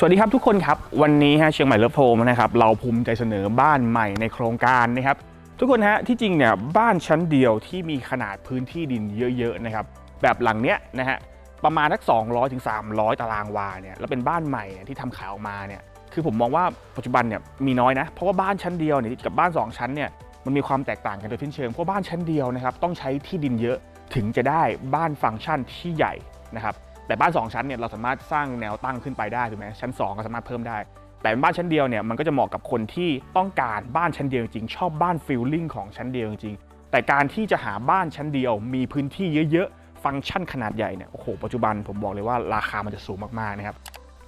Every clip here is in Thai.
สวัสดีครับทุกคนครับ วันนี้ฮะเชียงใหม่เลิฟโฮมนะครับเราภูมิใจเสนอบ้านใหม่ในโครงการนะครับ ทุกคนฮะที่จริงเนี่ยบ้านชั้นเดียวที่มีขนาดพื้นที่ดินเยอะๆนะครับแบบหลังเนี้ยนะฮะประมาณสัก200ถึง300 ตารางวาเนี่ยแล้วเป็นบ้านใหม่เนี่ที่ทำขายออกมาเนี่ยคือผมมองว่าปัจจุบันเนี่ยมีน้อยนะ เพราะว่าบ้านชั้นเดียวเนี่ยกับบ้าน 2 ชั้นเนี่ยมันมีความแตกต่างกันโดยสิ้นเชิงเพราะบ้านชั้นเดียวนะครับต้องใช้ที่ดินเยอะถึงจะได้บ้านฟังก์ชันที่ใหญ่นะครับ แต่บ้าน 2 ชั้นเนี่ยเราสามารถสร้างแนวตั้งขึ้นไปได้ถูกไหมชั้น 2 ก็สามารถเพิ่มได้ แต่เป็นบ้านชั้นเดียวเนี่ยมันก็จะเหมาะกับคนที่ต้องการบ้านชั้นเดียวจริงชอบบ้านฟิลลิ่งของชั้นเดียวจริงแต่การที่จะหาบ้านชั้นเดียว มีพื้นที่เยอะๆ ฟังก์ชันขนาดใหญ่เนี่ยโอ้โหปัจจุบันผมบอกเลยว่าราคามันจะสูงมากๆนะครับ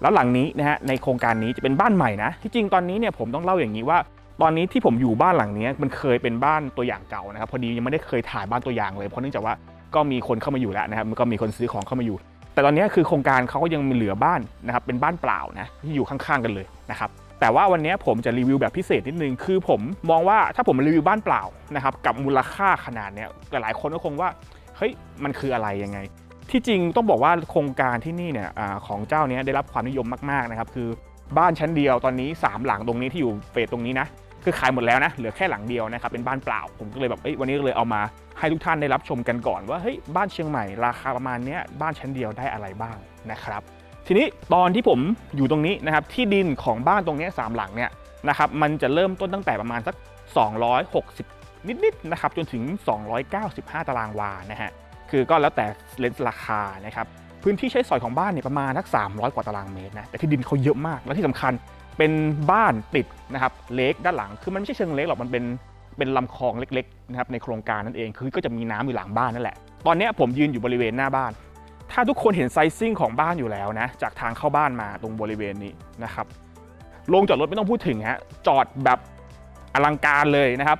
แล้วหลังนี้นะฮะในโครงการนี้จะเป็นบ้านใหม่นะที่จริงตอนนี้เนี่ยผมต้องเล่าอย่างนี้ว่า ตอนนี้ที่ผมอยู่บ้านหลังนี้มันเคยเป็นบ้านตัวอย่างเก่านะครับพอดียังไม่ได้เคยถ่ายบ้านตัวอย่างเลยเพราะเนื่องจากว่าก็มีคนเข้ามาอยู่แล้วนะครับมันก็มีคนซื้อของเข้ามาอยู่ แต่ตอนนี้คือโครงการเขาก็ยังมีเหลือบ้านนะครับเป็นบ้านเปล่านะที่อยู่ข้างๆกันเลยนะครับแต่ว่าวันนี้ผมจะรีวิวแบบพิเศษนิดนึง คือผมมองว่าถ้าผมรีวิวบ้านเปล่านะครับกับมูลค่าขนาดเนี้ยหลายคนก็คงว่าเฮ้ยมันคืออะไรยังไง ที่จริงต้องบอกว่าโครงการที่นี่เนี่ยอของเจ้าเนี้ยได้รับความนิยมมากๆนะครับคือบ้านชั้นเดียวตอนนี้ 3 หลังตรงนี้ที่อยู่เฟสตรงนี้นะ คือขายหมดแล้วนะเหลือแค่หลังเดียวนะครับเป็นบ้านเปล่า ผมก็เลยแบบเอ้ยวันนี้ก็เลยเอามาให้ทุกท่านได้รับชมกันก่อนว่าเฮ้ยบ้านเชียงใหม่ราคาประมาณเนี้ยบ้านชั้นเดียวได้อะไรบ้างนะครับทีนี้ตอนที่ผมอยู่ตรงนี้นะครับที่ดินของบ้านตรงนี้สามหลังเนี่ยนะครับมันจะเริ่มต้นตั้งแต่ประมาณสัก 260 นิดๆนะครับจนถึง 295 ตารางวานะฮะคือก็แล้วแต่เลนส์ราคานะครับ พื้นที่ใช้สอยของบ้านเนี่ยประมาณสัก300 กว่าตารางเมตรนะแต่ที่ดินเขาเยอะมากและที่สำคัญเป็นบ้านติดนะครับเลกด้านหลังคือมันไม่ใช่เชิงเลกหรอกมันเป็นเป็นลำคลองเล็กๆนะครับในโครงการนั่นเองคือก็จะมีน้ำอยู่หลังบ้านนั่นแหละ ตอนนี้ผมยืนอยู่บริเวณหน้าบ้าน ถ้าทุกคนเห็นไซซิ่งของบ้านอยู่แล้วนะจากทางเข้าบ้านมาตรงบริเวณนี้นะครับลงจอดรถไม่ต้องพูดถึงฮะจอดแบบอลังการเลยนะครับ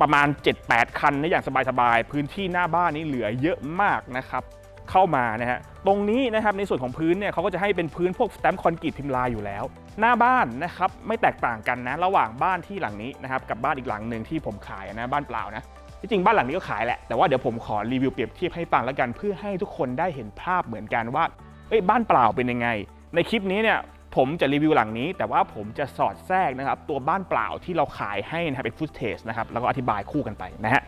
ประมาณ 7-8 คันได้อย่างสบายๆพื้นที่หน้าบ้านนี้เหลือเยอะมากนะครับเข้ามานะฮะ ตรงนี้นะครับในส่วนของพื้นเนี่ยเขาก็จะให้เป็นพื้นพวกสแตมป์คอนกรีตพิมพ์ลายอยู่แล้ว หน้าบ้านนะครับไม่แตกต่างกันนะระหว่างบ้านที่หลังนี้นะครับกับบ้านอีกหลังหนึ่งที่ผมขายนะบ้านเปล่านะที่จริงบ้านหลังนี้ก็ขายแหละแต่ว่าเดี๋ยวผมขอรีวิวเปรียบเทียบให้ฟังแล้วกัน เพื่อให้ทุกคนได้เห็นภาพเหมือนกันว่าเอ้ยบ้านเปล่าเป็นยังไง ในคลิปนี้เนี่ยผมจะรีวิวหลังนี้ แต่ว่าผมจะสอดแทรกนะครับตัวบ้านเปล่าที่เราขายให้นะครับเป็นฟุตเทจนะครับแล้วก็อธิบายคู่กันไปนะฮะ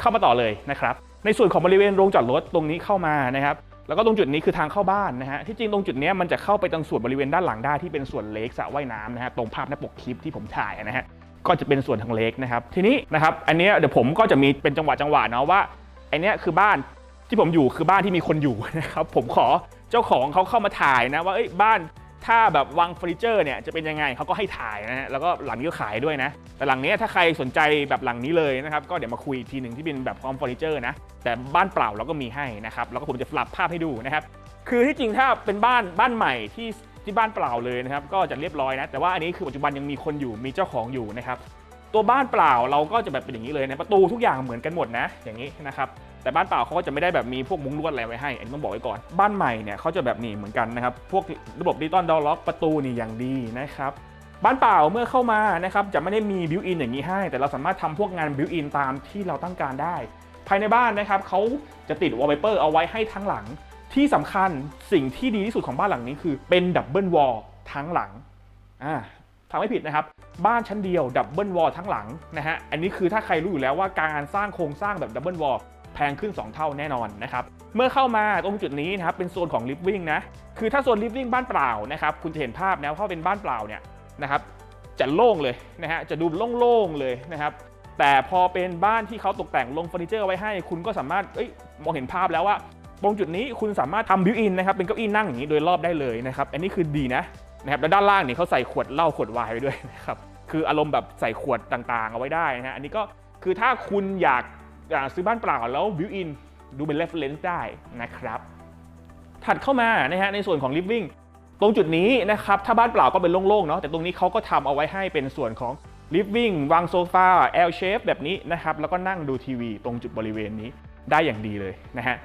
เข้ามาต่อเลยนะครับในส่วนของบริเวณโรงจอดรถตรงนี้เข้ามานะครับ แล้วก็ตรงจุดนี้คือทางเข้าบ้านนะฮะที่จริงตรงจุดนี้มันจะเข้าไปตรงส่วนบริเวณด้านหลังได้ที่เป็นส่วนเลกสระว่ายน้ำนะฮะตรงภาพหน้าปกคลิปที่ผมถ่ายนะฮะก็จะเป็นส่วนทางเลกนะครับทีนี้นะครับอันนี้เดี๋ยวผมก็จะมีเป็นจังหวะจังหวะเนาะว่าไอเนี้ยคือบ้านที่ผมอยู่คือบ้านที่มีคนอยู่นะครับผมขอเจ้าของเขาเข้ามาถ่ายนะว่าเอ้ยบ้าน ถ้าแบบวางเฟอร์นิเจอร์เนี่ยจะเป็นยังไงเขาก็ให้ถ่ายนะฮะแล้วก็หลังนี้ก็ขายด้วยนะ แต่หลังนี้ถ้าใครสนใจแบบหลังนี้เลยนะครับก็เดี๋ยวมาคุยทีหนึ่งที่เป็นแบบพร้อมเฟอร์นิเจอร์นะแต่บ้านเปล่าเราก็มีให้นะครับแล้วก็ผมจะปรับภาพให้ดูนะครับคือที่จริงถ้าเป็นบ้านบ้านใหม่ที่ที่บ้านเปล่าเลยนะครับก็จะเรียบร้อยนะแต่ว่าอันนี้คือปัจจุบันยังมีคนอยู่มีเจ้าของอยู่นะครับ ตัวบ้านเปล่าเราก็จะแบบเป็นอย่างนี้เลยนะประตูทุกอย่างเหมือนกันหมดนะอย่างนี้นะครับแต่บ้านเปล่าเขาก็จะไม่ได้แบบมีพวกมุ้งลวดอะไรไว้ให้ อันนี้ต้องบอกไว้ก่อน บ้านใหม่เนี่ยเขาจะแบบนี้เหมือนกันนะครับ พวกระบบดิจิตอลดอลล็อกประตูนี่อย่างดีนะครับ บ้านเปล่าเมื่อเข้ามานะครับจะไม่ได้มีบิวอินอย่างนี้ให้ แต่เราสามารถทำพวกงานบิวอินตามที่เราต้องการได้ ภายในบ้านนะครับเขาจะติดวอลเปเปอร์เอาไว้ให้ทั้งหลัง ที่สำคัญสิ่งที่ดีที่สุดของบ้านหลังนี้คือเป็นดับเบิลวอลทั้งหลังอ่า ทำไม่ผิดนะครับ บ้านชั้นเดียวดับเบิลวอลทั้งหลังนะฮะ อันนี้คือถ้าใครรู้อยู่แล้วว่าการสร้างโครงสร้างแบบดับเบิลวอลแพงขึ้น 2 เท่าแน่นอนนะครับ เมื่อเข้ามาตรงจุดนี้นะครับเป็นโซนของลิฟวิ่งนะ คือถ้าโซนลิฟวิ่งบ้านเปล่านะครับคุณจะเห็นภาพนะว่าเป็นบ้านเปล่าเนี่ยนะครับจะโล่งเลยนะฮะจะดูโล่งๆเลยนะครับแต่พอเป็นบ้านที่เขาตกแต่งลงเฟอร์นิเจอร์ไว้ให้ คุณก็สามารถเอ้ยมองเห็นภาพแล้วว่าตรงจุดนี้คุณสามารถทำบิวอินนะครับเป็นเก้าอี้นั่งอย่างนี้โดยรอบได้เลยนะครับอันนี้คือดีนะ นะครับแล้วด้านล่างนี่เขาใส่ขวดเหล้าขวดไวน์ไว้ด้วยนะครับคืออารมณ์แบบใส่ขวดต่างๆ เอาไว้ได้นะฮะอันนี้ก็คือถ้าคุณอยากอยากซื้อบ้านเปล่าแล้วบิวอินดูเป็นเรฟเลนซ์ได้นะครับ ถัดเข้ามานะฮะในส่วนของ living ตรงจุดนี้นะครับถ้าบ้านเปล่าก็เป็นโล่งๆเนาะแต่ตรงนี้เขาก็ทำเอาไว้ให้เป็นส่วนของ living วางโซฟา L shape แบบนี้นะครับแล้วก็นั่งดูทีวีตรงจุดบริเวณนี้ได้อย่างดีเลยนะฮะ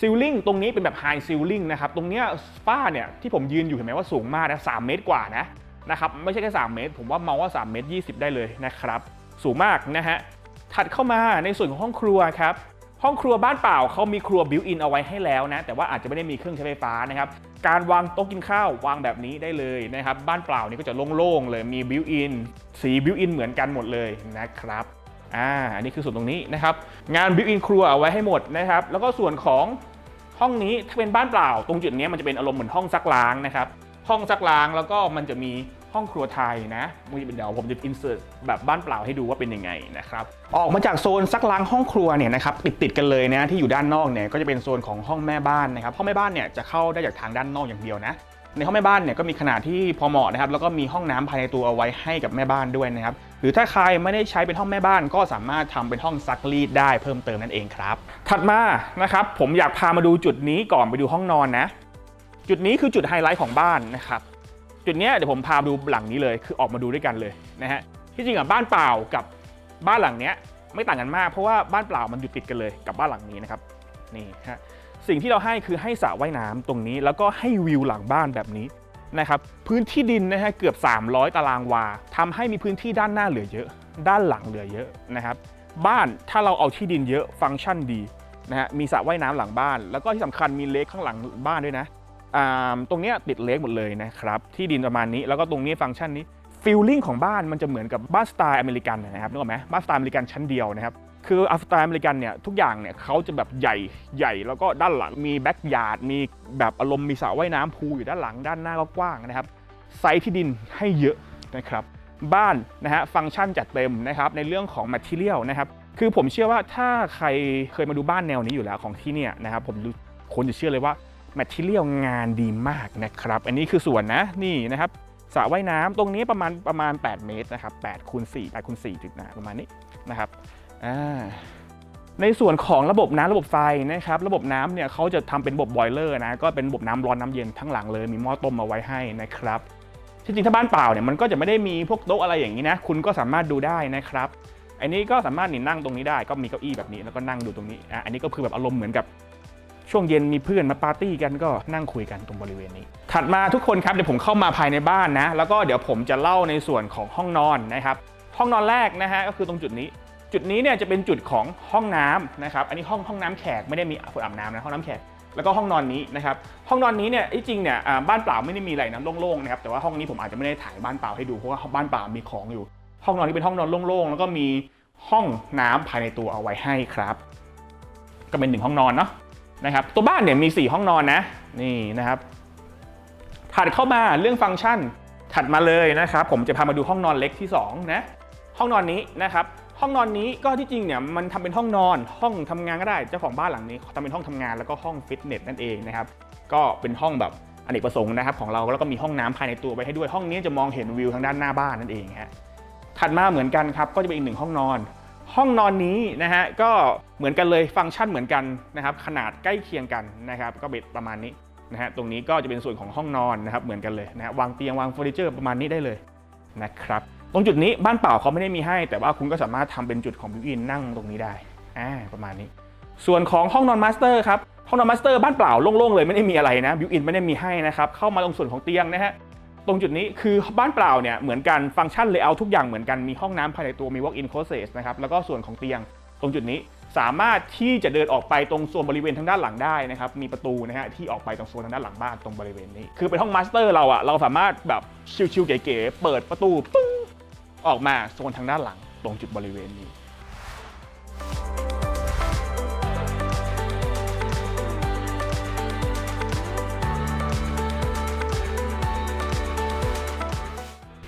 ซิลลิงตรงนี้เป็นแบบไฮซิลลิงนะครับ ตรงเนี้ยฝ้าเนี่ยที่ผมยืนอยู่เห็นไหมว่าสูงมากนะสเมตรกว่านะนะครับไม่ใช่แค่ 3 เมตร ผมว่ามองว่า 3 เมตร 20 ได้เลยนะครับ สูงมากนะฮะถัดเข้ามาในส่วนของห้องครัวครับห้องครัวบ้านเปล่าเขามีครัวบิวอินเอาไว้ให้แล้วนะ แต่ว่าอาจจะไม่ได้มีเครื่องใช้ไฟฟ้านะครับ การวางโต๊ะกินข้าววางแบบนี้ได้เลยนะครับ บ้านเปล่านี่ก็จะโล่งๆเลยมีบิวอินสีบิวอินเหมือนกันหมดเลยนะครับ อ่าอันนี้คือส่วนตรงนี้นะครับ งานบิวอินครัวเอาไว้ให้หมดนะครับ แล้วก็ส่วนของห้องนี้ถ้าเป็นบ้านเปล่า ตรงจุดนี้มันจะเป็นอารมณ์เหมือนห้องซักล้างนะครับ ห้องซักล้างแล้วก็มันจะมีห้องครัวไทยนะมันจะเป็นเดี๋ยวผมจะอินเสิร์ตแบบบ้านเปล่าให้ดูว่าเป็นยังไงนะครับ ออกมาจากโซนซักล้างห้องครัวเนี่ยนะครับติดติดกันเลยนะที่อยู่ด้านนอกเนี่ยก็จะเป็นโซนของห้องแม่บ้านนะครับห้องแม่บ้านเนี่ยจะเข้าได้จากทางด้านนอกอย่างเดียวนะ ในห้องแม่บ้านเนี่ยก็มีขนาดที่พอเหมาะนะครับแล้วก็มีห้องน้ำภายในตัวเอาไว้ให้กับแม่บ้านด้วยนะครับหรือถ้าใครไม่ได้ใช้เป็นห้องแม่บ้านก็สามารถทำเป็นห้องซักรีดได้เพิ่มเติมนั่นเองครับ ถัดมานะครับผมอยากพามาดูจุดนี้ก่อนไปดูห้องนอนนะ จุดนี้คือจุดไฮไลท์ของบ้านนะครับจุดเนี้ยเดี๋ยวผมพาดูหลังนี้เลยคือออกมาดูด้วยกันเลยนะฮะที่จริงอะบ้านเปล่ากับบ้านหลังเนี้ยไม่ต่างกันมากเพราะว่าบ้านเปล่ามันอยู่ติดกันเลยกับบ้านหลังนี้นะครับนี่ฮะ สิ่งที่เราให้คือให้สระว่ายน้ำตรงนี้ แล้วก็ให้วิวหลังบ้านแบบนี้นะครับพื้นที่ดินนะฮะเกือบ 300 ตารางวาทำให้มีพื้นที่ด้านหน้าเหลือเยอะ ด้านหลังเหลือเยอะนะครับ บ้านถ้าเราเอาที่ดินเยอะฟังก์ชันดีนะฮะมีสระว่ายน้ำหลังบ้าน แล้วก็ที่สำคัญมีเลคข้างหลังบ้านด้วยนะอ่าตรงนี้ติดเลกหมดเลยนะครับที่ดินประมาณนี้แล้วก็ตรงนี้ฟังก์ชันนี้ฟีลลิ่งของบ้านมันจะเหมือนกับบ้านสไตล์อเมริกันนะครับนึกออกไหมบ้านสไตล์อเมริกันชั้นเดียวนะครับ คืออัฟสไตล์อเมริกันเนี่ยทุกอย่างเนี่ยเขาจะแบบใหญ่ใหญ่แล้วก็ด้านหลังมีแบ็กยาร์ดมีแบบอารมณ์มีสระว่ายน้ำพูลอยู่ด้านหลังด้านหน้าก็กว้างนะครับไซส์ที่ดินให้เยอะนะครับบ้านนะฮะฟังก์ชันจัดเต็มนะครับในเรื่องของ material นะครับคือผมเชื่อว่าถ้าใครเคยมาดูบ้านแนวนี้อยู่แล้วของที่เนี่ยนะครับผมคนจะเชื่อเลยว่าแมทเทียลงานดีมากนะครับ อันนี้คือส่วนนะนี่นะครับสระว่ายน้ำตรงนี้ประมาณประมาณ 8 เมตรนะครับ8คูณ4 8คูณ4จุดนะประมาณนี้นะครับ ในส่วนของระบบน้ำระบบไฟนะครับระบบน้ำเนี่ยเขาจะทำเป็นระบบบอยเลอร์นะก็เป็นระบบน้ำร้อนน้ำเย็นทั้งหลังเลย มีหม้อต้มมาไว้ให้นะครับจริงๆถ้าบ้านเปล่าเนี่ยมันก็จะไม่ได้มีพวกโต๊ะอะไรอย่างนี้นะคุณก็สามารถดูได้นะครับอันนี้ก็สามารถนี่นั่งตรงนี้ได้ก็มีเก้าอี้แบบนี้แล้วก็นั่งดูตรงนี้อะอันนี้ก็คือแบบอารมณ์เหมือนกับช่วงเย็นมีเพื่อนมาปาร์ตี้กันก็นั่งคุยกันตรงบริเวณนี้ ถัดมาทุกคนครับเดี๋ยวผมเข้ามาภายในบ้านนะ แล้วก็เดี๋ยวผมจะเล่าในส่วนของห้องนอนนะครับ ห้องนอนแรกนะฮะก็คือตรงจุดนี้ จุดนี้เนี่ยจะเป็นจุดของห้องน้ำนะครับ อันนี้ห้องห้องน้ำแขกไม่ได้มีคนอาบน้ำนะห้องน้ำแขกแล้วก็ห้องนอนนี้นะครับ ห้องนอนนี้เนี่ยที่จริงเนี่ยบ้านเปล่าไม่ได้มีอะไรนะโล่งๆนะครับแต่ว่าห้องนี้ผมอาจจะไม่ได้ถ่ายบ้านเปล่าให้ดูเพราะว่าบ้านเปล่ามีของอยู่ ห้องนอนนี้เป็นห้องนอนโล่งๆแล้วก็มีห้องน้ำภายในตัวเอาไว้ให้ครับ ก็เป็นหนึ่งห้องนอนเนาะนะครับ ตัวบ้านเนี่ยมี 4 ห้องนอนนะนี่นะครับถัดเข้ามาเรื่องฟังก์ชันถัดมาเลยนะครับ ผมจะพามาดูห้องนอนเล็กที่2นะห้องนอนนี้นะครับ ห้องนอนนี้ก็ที่จริงเนี่ยมันทำเป็นห้องนอน ห้องทำงานก็ได้เจ้าของบ้านหลังนี้ทำเป็นห้องทำงานแล้วก็ห้องฟิตเนสนั่นเองนะครับก็เป็นห้องแบบอเนกประสงค์นะครับของเราแล้วก็มีห้องน้ำภายในตัวไว้ให้ด้วยห้องนี้จะมองเห็นวิวทางด้านหน้าบ้านนั่นเองฮะถัดมาเหมือนกันครับก็จะเป็นอีกหนึ่งห้องนอน ห้องนอนนี้นะฮะก็เหมือนกันเลยฟังก์ชันเหมือนกันนะครับขนาดใกล้เคียงกันนะครับก็เป็นประมาณนี้นะฮะตรงนี้ก็จะเป็นส่วนของห้องนอนนะครับเหมือนกันเลยนะฮะวางเตียงวางเฟอร์นิเจอร์ประมาณนี้ได้เลยนะครับ ตรงจุดนี้บ้านเปล่าเขาไม่ได้มีให้ แต่ว่าคุณก็สามารถทำเป็นจุดของบิวอินนั่งตรงนี้ได้อ่าประมาณนี้ ส่วนของห้องนอนมาสเตอร์ครับห้องนอนมาสเตอร์บ้านเปล่าโล่งๆเลยไม่ได้มีอะไรนะบิวอินไม่ได้มีให้นะครับเข้ามาตรงส่วนของเตียงนะฮะตรงจุดนี้คือบ้านเปล่าเนี่ยเหมือนกันฟังก์ชันเลเยอร์ทุกอย่างเหมือนกันมีห้องน้ำภายในตัวมี walk in closet นะครับแล้วก็ส่วนของเตียง ตรงจุดนี้สามารถที่จะเดินออกไปตรงโซนบริเวณทางด้านหลังได้นะครับมีประตูนะฮะที่ออกไปตรงโซนทางด้านหลังบ้านตรงบริเวณนี้ คือเป็นห้องมาสเตอร์เราอะเราสามารถแบบชิวๆเก๋ๆเปิดประตูปึ้ง ออกมาโซนทางด้านหลัง ตรงจุดบริเวณนี้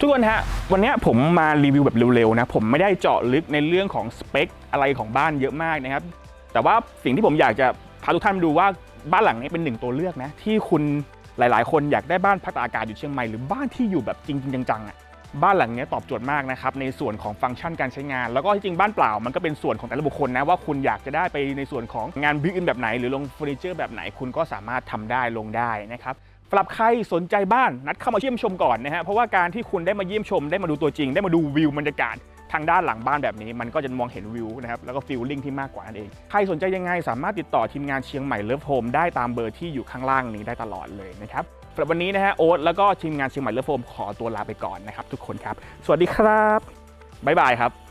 ทุกคนฮะ วันนี้ผมมารีวิวแบบเร็วๆนะ ผมไม่ได้เจาะลึกในเรื่องของสเปคอะไรของบ้านเยอะมากนะครับ แต่ว่าสิ่งที่ผมอยากจะพาทุกท่านมาดูว่าบ้านหลังนี้เป็นหนึ่งตัวเลือกนะ ที่คุณหลายๆ คนอยากได้บ้านพักตากอากาศอยู่เชียงใหม่หรือบ้านที่อยู่แบบจริง ๆ จังๆอะ บ้านหลังนี้ตอบโจทย์มากนะครับในส่วนของฟังก์ชันการใช้งาน แล้วก็จริงบ้านเปล่ามันก็เป็นส่วนของแต่ละบุคคลนะว่าคุณอยากจะได้ไปในส่วนของงานบิวอินแบบไหน หรือลงเฟอร์นิเจอร์แบบไหนคุณก็สามารถทำได้ลงได้นะครับสำหรับใครสนใจบ้านนัดเข้ามาเยี่ยมชมก่อนนะฮะเพราะว่าการที่คุณได้มาเยี่ยมชม ได้มาดูตัวจริง ได้มาดูวิวบรรยากาศทางด้านหลังบ้านแบบนี้มันก็จะมองเห็นวิวนะครับแล้วก็ฟีลลิ่งที่มากกว่านั่นเอง ใครสนใจยังไงสามารถติดต่อทีมงานเชียงใหม่เลิฟโฮมได้ตามเบอร์ที่อยู่ข้างล่างนี้ได้ตลอดเลยนะครับ หรับวันนี้นะฮะโอ๊ตแล้วก็ทีมงานเชียงใหม่เลิฟโฟมขอตัวลาไปก่อนนะครับทุกคนครับ สวัสดีครับบ๊ายบายครับ